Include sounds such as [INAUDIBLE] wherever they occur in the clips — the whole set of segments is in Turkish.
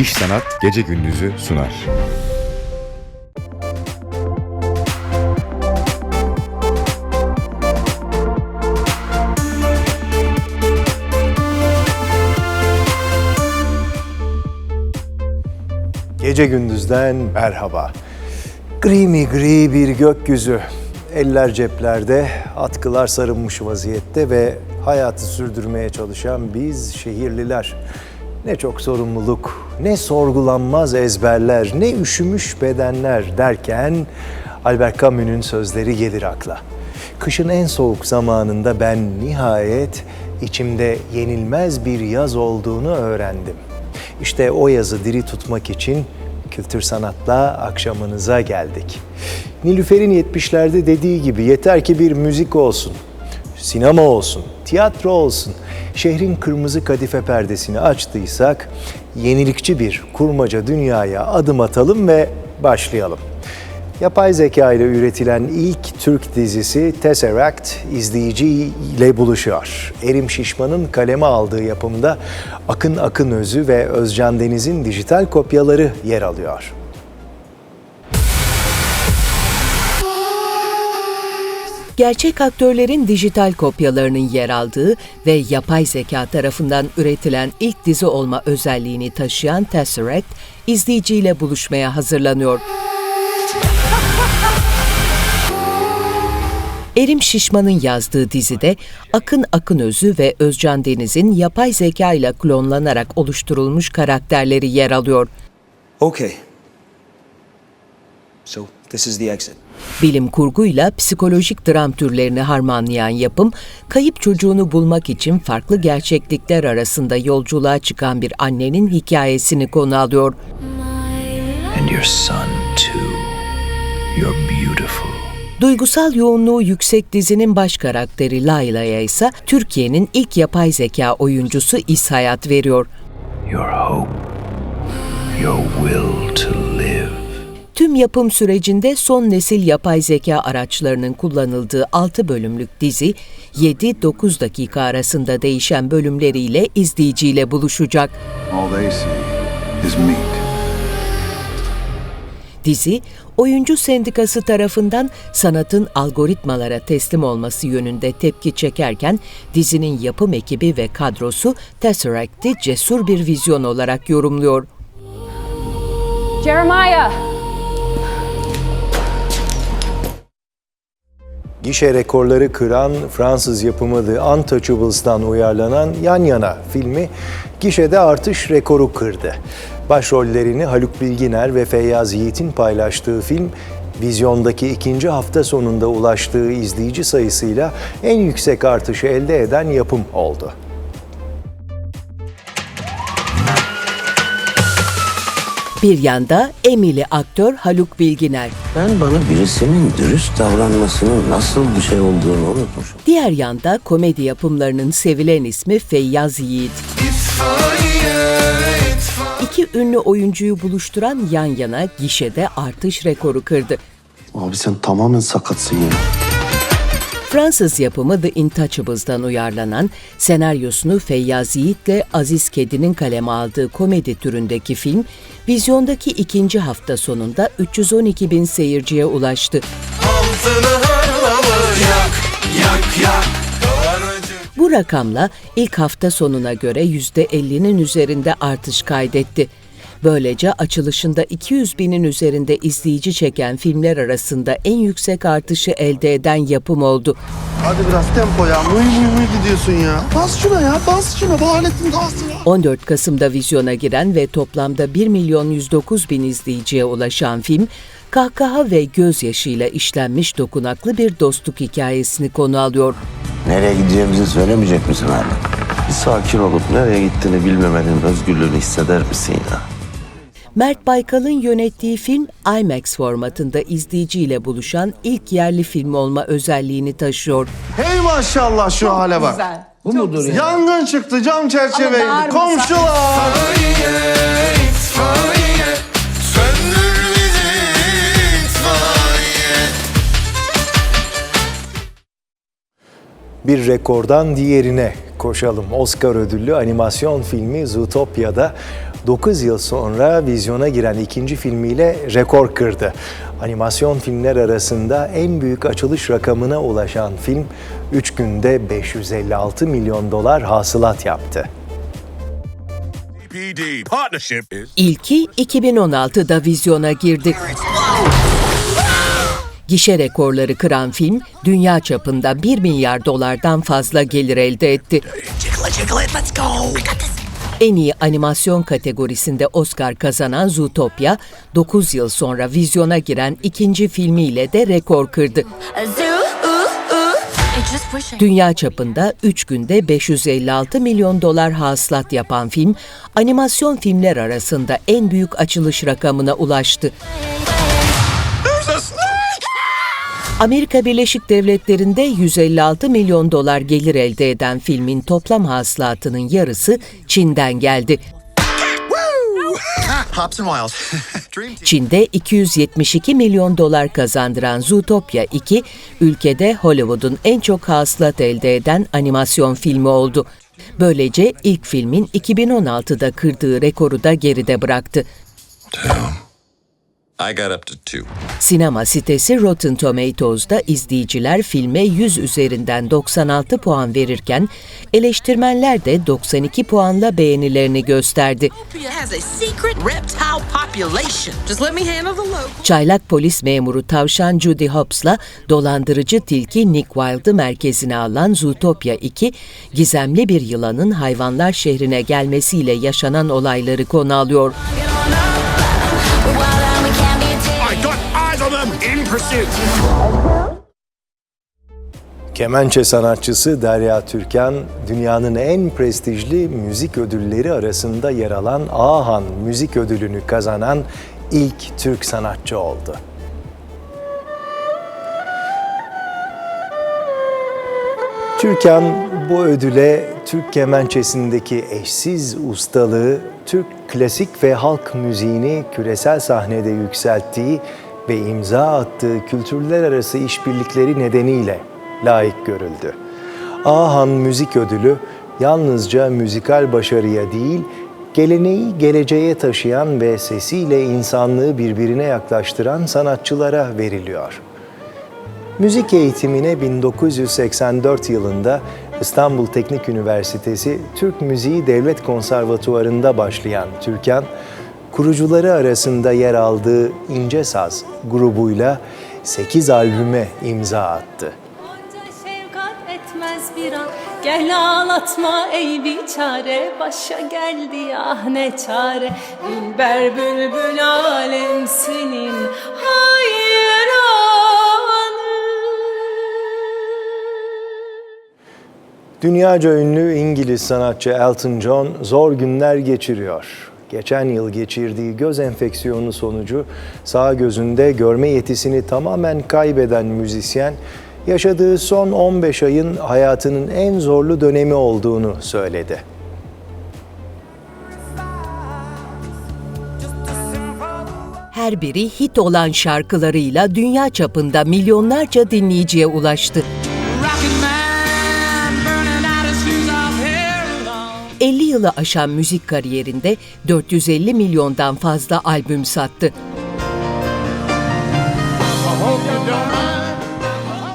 İş Sanat Gece Gündüz'ü sunar. Gece gündüzden merhaba. Gri mi gri bir gökyüzü. Eller ceplerde, atkılar sarılmış vaziyette ve hayatı sürdürmeye çalışan biz şehirliler. Ne çok sorumluluk, ne sorgulanmaz ezberler, ne üşümüş bedenler derken Albert Camus'un sözleri gelir akla. Kışın en soğuk zamanında ben nihayet içimde yenilmez bir yaz olduğunu öğrendim. İşte o yazı diri tutmak için kültür sanatla akşamınıza geldik. Nilüfer'in 70'lerde dediği gibi yeter ki bir müzik olsun, sinema olsun, tiyatro olsun. Şehrin kırmızı kadife perdesini açtıysak yenilikçi bir kurmaca dünyaya adım atalım ve başlayalım. Yapay zeka ile üretilen ilk Türk dizisi Tesseract izleyiciyle buluşuyor. Erim Şişman'ın kaleme aldığı yapımda Akın Akınözü ve Özcan Deniz'in dijital kopyaları yer alıyor. Gerçek aktörlerin dijital kopyalarının yer aldığı ve yapay zeka tarafından üretilen ilk dizi olma özelliğini taşıyan Tesseract, izleyiciyle buluşmaya hazırlanıyor. [LAUGHS] Erim Şişman'ın yazdığı dizide Akın Akınözü ve Özcan Deniz'in yapay zeka ile klonlanarak oluşturulmuş karakterleri yer alıyor. Okay. So this is the exit. Bilim kurguyla psikolojik dram türlerini harmanlayan yapım, kayıp çocuğunu bulmak için farklı gerçeklikler arasında yolculuğa çıkan bir annenin hikayesini konu alıyor. And your son, too. You're beautiful. Duygusal yoğunluğu yüksek dizinin baş karakteri Layla'ya ise Türkiye'nin ilk yapay zeka oyuncusu İshayat veriyor. Your hope. Your will to. Tüm yapım sürecinde son nesil yapay zeka araçlarının kullanıldığı 6 bölümlük dizi 7-9 dakika arasında değişen bölümleriyle izleyiciyle buluşacak. All they see is meat. Dizi, oyuncu sendikası tarafından sanatın algoritmalara teslim olması yönünde tepki çekerken dizinin yapım ekibi ve kadrosu Tesseract'i cesur bir vizyon olarak yorumluyor. Jeremiah! Gişe rekorları kıran Fransız yapımı The Untouchables'dan uyarlanan Yan Yana filmi gişede artış rekoru kırdı. Başrollerini Haluk Bilginer ve Feyyaz Yiğit'in paylaştığı film, vizyondaki ikinci hafta sonunda ulaştığı izleyici sayısıyla en yüksek artışı elde eden yapım oldu. Bir yanda Emily aktör Haluk Bilginer, Ben bana birisinin dürüst davranmasının nasıl bir şey olduğunu unutmuşum. diğer yanda komedi yapımlarının sevilen ismi Feyyaz Yiğit. İki ünlü oyuncuyu buluşturan yan yana gişede artış rekoru kırdı. Abi sen tamamen sakatsın ya. Fransız yapımı The Intouchables'dan uyarlanan, senaryosunu Feyyaz Yiğit'le Aziz Kedi'nin kaleme aldığı komedi türündeki film, vizyondaki ikinci hafta sonunda 312 bin seyirciye ulaştı. Bu rakamla ilk hafta sonuna göre %50'nin üzerinde artış kaydetti. Böylece açılışında 200 binin üzerinde izleyici çeken filmler arasında en yüksek artışı elde eden yapım oldu. Hadi biraz tempo ya. Mıy mıy mıy gidiyorsun ya. Bas şuna ya. Bas şuna. Bu aletin ya. 14 Kasım'da vizyona giren ve toplamda 1 milyon 109 bin izleyiciye ulaşan film, kahkaha ve gözyaşıyla işlenmiş dokunaklı bir dostluk hikayesini konu alıyor. Nereye gideceğimizi söylemeyecek misin hala? Bir sakin olup nereye gittiğini bilmemenin özgürlüğünü hisseder misin ya? Mert Baykal'ın yönettiği film IMAX formatında izleyiciyle buluşan ilk yerli film olma özelliğini taşıyor. Hey maşallah şu hale bak. Bu mudur ya? Yangın çıktı cam bağırma Komşular. Bir rekordan diğerine koşalım. Oscar ödüllü animasyon filmi Zootopia'da 9 yıl sonra vizyona giren ikinci filmiyle rekor kırdı. Animasyon filmler arasında en büyük açılış rakamına ulaşan film 3 günde 556 milyon dolar hasılat yaptı. İlki 2016'da vizyona girdi. Gişe rekorları kıran film dünya çapında 1 milyar dolardan fazla gelir elde etti. En iyi animasyon kategorisinde Oscar kazanan Zootopia, 9 yıl sonra vizyona giren ikinci filmiyle de rekor kırdı. Dünya çapında 3 günde 556 milyon dolar hasılat yapan film, animasyon filmler arasında en büyük açılış rakamına ulaştı. Amerika Birleşik Devletleri'nde 156 milyon dolar gelir elde eden filmin toplam hasılatının yarısı Çin'den geldi. [LAUGHS] [LAUGHS] Çin'de 272 milyon dolar kazandıran Zootopia 2, ülkede Hollywood'un en çok hasılat elde eden animasyon filmi oldu. Böylece ilk filmin 2016'da kırdığı rekoru da geride bıraktı. I got up to two. Sinema sitesi Rotten Tomatoes'da izleyiciler filme 100 üzerinden 96 puan verirken eleştirmenler de 92 puanla beğenilerini gösterdi. has a secret reptile population. Just let me handle the local. Çaylak polis memuru tavşan Judy Hobbs'la dolandırıcı tilki Nick Wilde'ı merkezine alan Zootopia 2, gizemli bir yılanın hayvanlar şehrine gelmesiyle yaşanan olayları konu alıyor. Kemençe sanatçısı Derya Türkan, dünyanın en prestijli müzik ödülleri arasında yer alan Ahan Müzik Ödülünü kazanan ilk Türk sanatçı oldu. Türkan bu ödüle Türk kemençesindeki eşsiz ustalığı, Türk klasik ve halk müziğini küresel sahnede yükselttiği ve imza attığı kültürler arası işbirlikleri nedeniyle layık görüldü. Ahan Müzik Ödülü yalnızca müzikal başarıya değil, geleneği geleceğe taşıyan ve sesiyle insanlığı birbirine yaklaştıran sanatçılara veriliyor. Müzik eğitimine 1984 yılında İstanbul Teknik Üniversitesi Türk Müziği Devlet Konservatuvarı'nda başlayan Türkan, kurucuları arasında yer aldığı İnce Saz grubuyla 8 albüme imza attı. Gel ağlatma ey biçare Başa geldi ah ne çare Dilber bülbül alem senin hayranı Dünyaca ünlü İngiliz sanatçı Elton John zor günler geçiriyor. Geçen yıl geçirdiği göz enfeksiyonu sonucu sağ gözünde görme yetisini tamamen kaybeden müzisyen, yaşadığı son 15 ayın hayatının en zorlu dönemi olduğunu söyledi. Her biri hit olan şarkılarıyla dünya çapında milyonlarca dinleyiciye ulaştı. 50 yılı aşan müzik kariyerinde 450 milyondan fazla albüm sattı.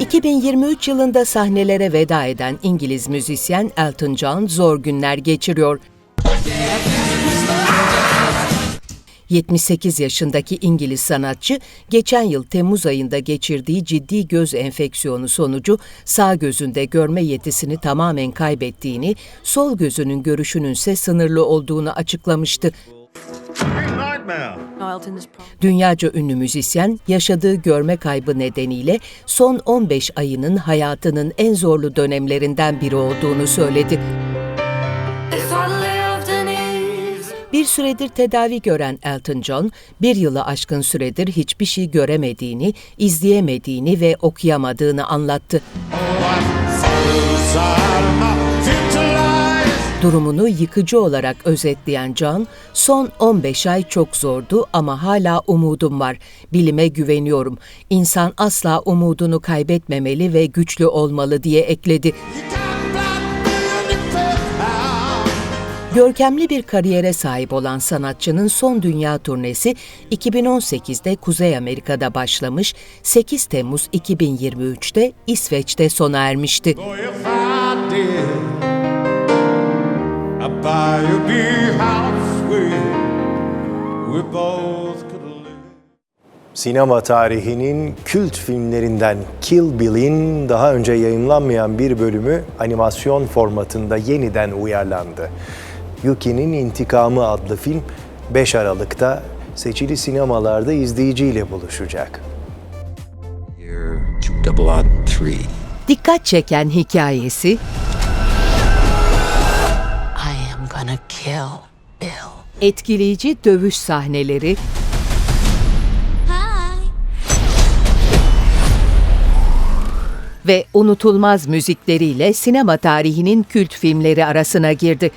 2023 yılında sahnelere veda eden İngiliz müzisyen Elton John zor günler geçiriyor. 78 yaşındaki İngiliz sanatçı geçen yıl Temmuz ayında geçirdiği ciddi göz enfeksiyonu sonucu sağ gözünde görme yetisini tamamen kaybettiğini, sol gözünün görüşünün ise sınırlı olduğunu açıklamıştı. Dünyaca ünlü müzisyen yaşadığı görme kaybı nedeniyle son 15 ayının hayatının en zorlu dönemlerinden biri olduğunu söyledi. Bir süredir tedavi gören Elton John, bir yılı aşkın süredir hiçbir şey göremediğini, izleyemediğini ve okuyamadığını anlattı. Durumunu yıkıcı olarak özetleyen John, son 15 ay çok zordu ama hala umudum var. Bilime güveniyorum. İnsan asla umudunu kaybetmemeli ve güçlü olmalı diye ekledi. Görkemli bir kariyere sahip olan sanatçının son dünya turnesi 2018'de Kuzey Amerika'da başlamış, 8 Temmuz 2023'te İsveç'te sona ermişti. Sinema tarihinin kült filmlerinden Kill Bill'in daha önce yayınlanmayan bir bölümü animasyon formatında yeniden uyarlandı. Yuki'nin İntikamı adlı film 5 Aralık'ta seçili sinemalarda izleyiciyle buluşacak. Dikkat çeken hikayesi, I am gonna kill Bill. etkileyici dövüş sahneleri, ve unutulmaz müzikleriyle sinema tarihinin kült filmleri arasına girdi.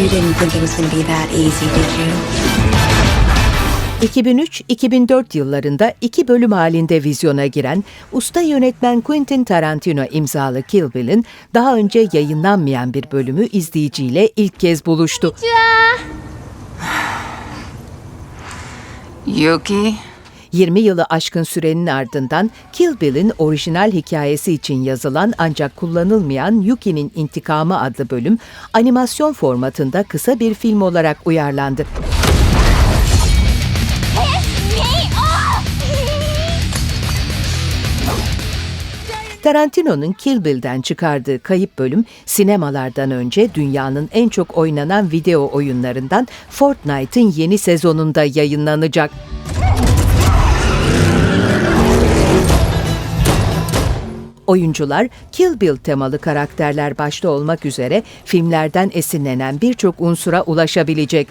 You didn't think it was gonna be that easy, did you? 2003-2004 yıllarında iki bölüm halinde vizyona giren usta yönetmen Quentin Tarantino imzalı Kill Bill'in daha önce yayınlanmayan bir bölümü izleyiciyle ilk kez buluştu. Yuki? 20 yılı aşkın sürenin ardından Kill Bill'in orijinal hikayesi için yazılan ancak kullanılmayan Yuki'nin İntikamı adlı bölüm animasyon formatında kısa bir film olarak uyarlandı. Tarantino'nun Kill Bill'den çıkardığı kayıp bölüm sinemalardan önce dünyanın en çok oynanan video oyunlarından Fortnite'ın yeni sezonunda yayınlanacak. Oyuncular Kill Bill temalı karakterler başta olmak üzere filmlerden esinlenen birçok unsura ulaşabilecek.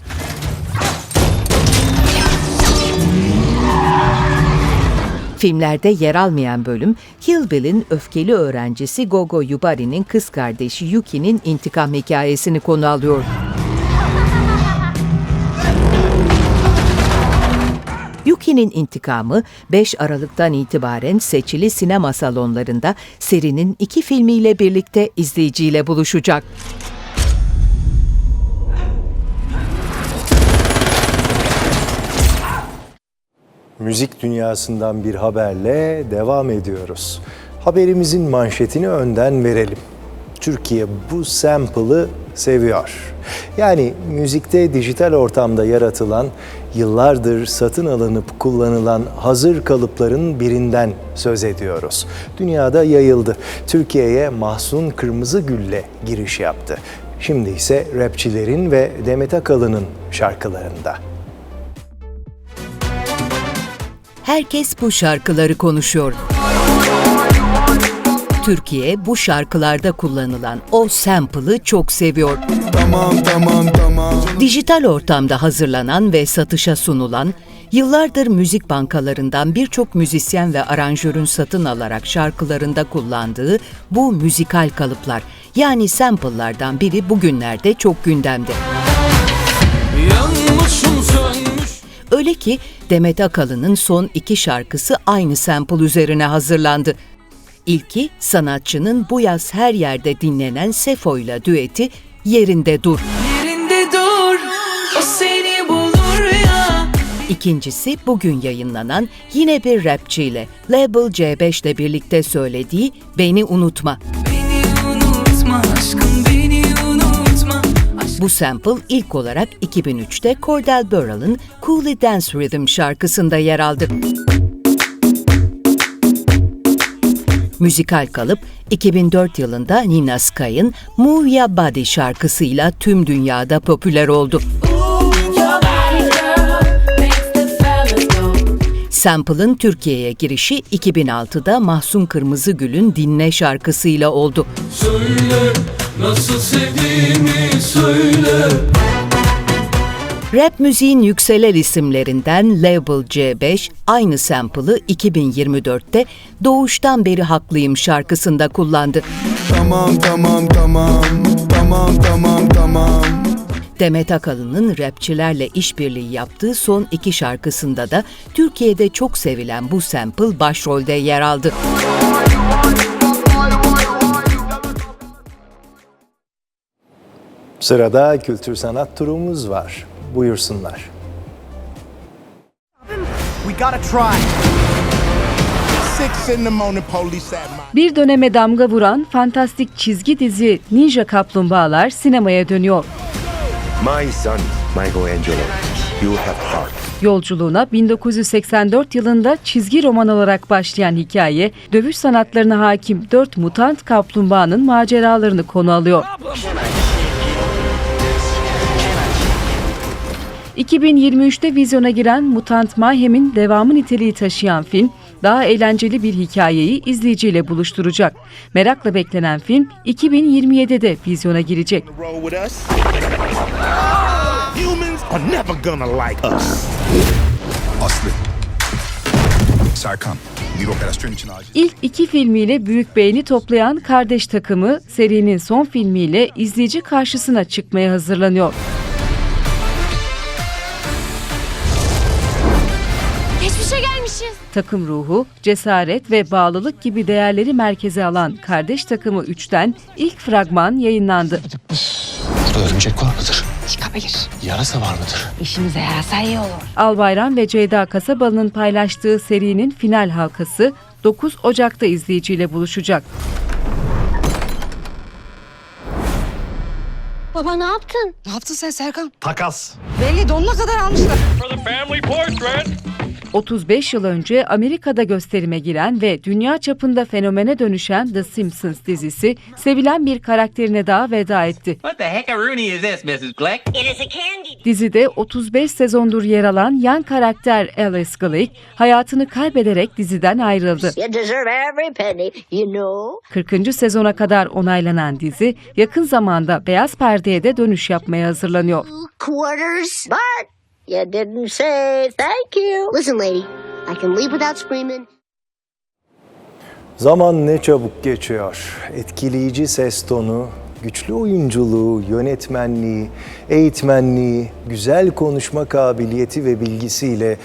Filmlerde yer almayan bölüm, Kill Bill'in öfkeli öğrencisi Gogo Yubari'nin kız kardeşi Yuki'nin intikam hikayesini konu alıyor. Yuki'nin intikamı 5 Aralık'tan itibaren seçili sinema salonlarında serinin iki filmiyle birlikte izleyiciyle buluşacak. Müzik dünyasından bir haberle devam ediyoruz. Haberimizin manşetini önden verelim. Türkiye bu sample'ı seviyor. Yani müzikte dijital ortamda yaratılan, yıllardır satın alınıp kullanılan hazır kalıpların birinden söz ediyoruz. Dünyada yayıldı. Türkiye'ye Mahsun Kırmızıgül'le giriş yaptı. Şimdi ise rapçilerin ve Demet Akalın'ın şarkılarında. Herkes bu şarkıları konuşuyor. Türkiye bu şarkılarda kullanılan o sample'ı çok seviyor. Tamam tamam tamam. Dijital ortamda hazırlanan ve satışa sunulan, yıllardır müzik bankalarından birçok müzisyen ve aranjörün satın alarak şarkılarında kullandığı bu müzikal kalıplar, yani sample'lardan biri bugünlerde çok gündemde. Öyle ki Demet Akalın'ın son iki şarkısı aynı sample üzerine hazırlandı. İlki sanatçının bu yaz her yerde dinlenen Sefo'yla düeti Yerinde Dur. Yerinde dur, o seni bulur ya. İkincisi bugün yayınlanan yine bir rapçiyle Label C5 ile birlikte söylediği Beni Unutma. Beni unutma aşkım, beni unutma. Bu sample ilk olarak 2003'te Cordell Burrell'ın Coolie Dance Rhythm şarkısında yer aldı. Müzikal kalıp 2004 yılında Nina Sky'ın Move Ya Body şarkısıyla tüm dünyada popüler oldu. Sample'ın Türkiye'ye girişi 2006'da Mahsun Kırmızıgül'ün Dinle şarkısıyla oldu. Rap müziğin yükselen isimlerinden Label C5 aynı sample'ı 2024'te Doğuştan Beri Haklıyım şarkısında kullandı. Tamam tamam tamam. Tamam tamam tamam. Demet Akalın'ın rapçilerle işbirliği yaptığı son iki şarkısında da Türkiye'de çok sevilen bu sample başrolde yer aldı. Sırada kültür sanat turumuz var. Buyursunlar. Bir döneme damga vuran fantastik çizgi dizi Ninja Kaplumbağalar sinemaya dönüyor. My son, Michelangelo, you have heart. Yolculuğuna 1984 yılında çizgi roman olarak başlayan hikaye, dövüş sanatlarına hakim 4 mutant kaplumbağanın maceralarını konu alıyor. 2023'te vizyona giren Mutant Mayhem'in devamı niteliği taşıyan film, daha eğlenceli bir hikayeyi izleyiciyle buluşturacak. Merakla beklenen film 2027'de vizyona girecek. Aslı. Serkan. Bir operasyon için acil. İlk iki filmiyle büyük beğeni toplayan Kardeş takımı serinin son filmiyle izleyici karşısına çıkmaya hazırlanıyor. Takım ruhu, cesaret ve bağlılık gibi değerleri merkeze alan Kardeş takımı 3'ten ilk fragman yayınlandı. Burada örümcek var mıdır? Çıkabilir. Yarasa var mıdır? İşimize yarasa iyi olur. Albayram ve Ceyda Kasabalı'nın paylaştığı serinin final halkası 9 Ocak'ta izleyiciyle buluşacak. Baba ne yaptın? Ne yaptın sen Serkan? Takas. Belli donuna kadar almışlar. 35 yıl önce Amerika'da gösterime giren ve dünya çapında fenomene dönüşen The Simpsons dizisi sevilen bir karakterine daha veda etti. What the heckaroonie is this, Mrs. Glick? Dizide 35 sezondur yer alan yan karakter Alice Glick hayatını kaybederek diziden ayrıldı. 40. sezona kadar onaylanan dizi yakın zamanda beyaz perdeye de dönüş yapmaya hazırlanıyor. Quarters. But you didn't say thank you. Listen lady, I can leave without screaming. Zaman ne çabuk geçiyor. Etkileyici ses tonu, güçlü oyunculuğu, yönetmenliği, eğitmenliği, güzel konuşma kabiliyeti ve bilgisiyle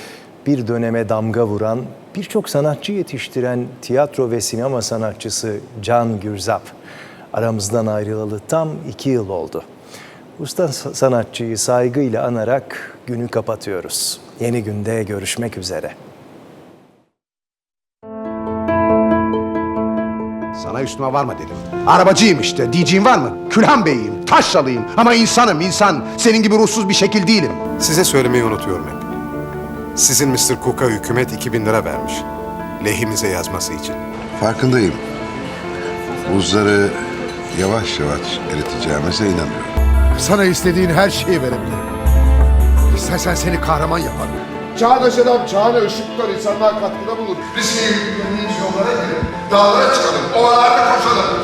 bir döneme damga vuran, birçok sanatçı yetiştiren tiyatro ve sinema sanatçısı Can Gürzap. Aramızdan ayrılalı tam iki yıl oldu. Usta sanatçıyı saygıyla anarak günü kapatıyoruz. Yeni günde görüşmek üzere. Sana üstüme varma dedim. Arabacıyım işte. Diyeceğin var mı? Külhan Bey'im, taşralıyım. Ama insanım insan. Senin gibi ruhsuz bir şekil değilim. Size söylemeyi unutuyorum hep. Sizin Mr. Cook'a hükümet 2000 lira vermiş. Lehimize yazması için. Farkındayım. Buzları yavaş yavaş eriteceğimize inanıyorum. Sana istediğin her şeyi verebilirim. İstersen seni kahraman yaparım. Çağdaş adam çağına ışık insanlığa katkıda bulur. Riske yürüdüğümüz yollara girelim. Dağlara çıkalım. Ovalarda koşalım.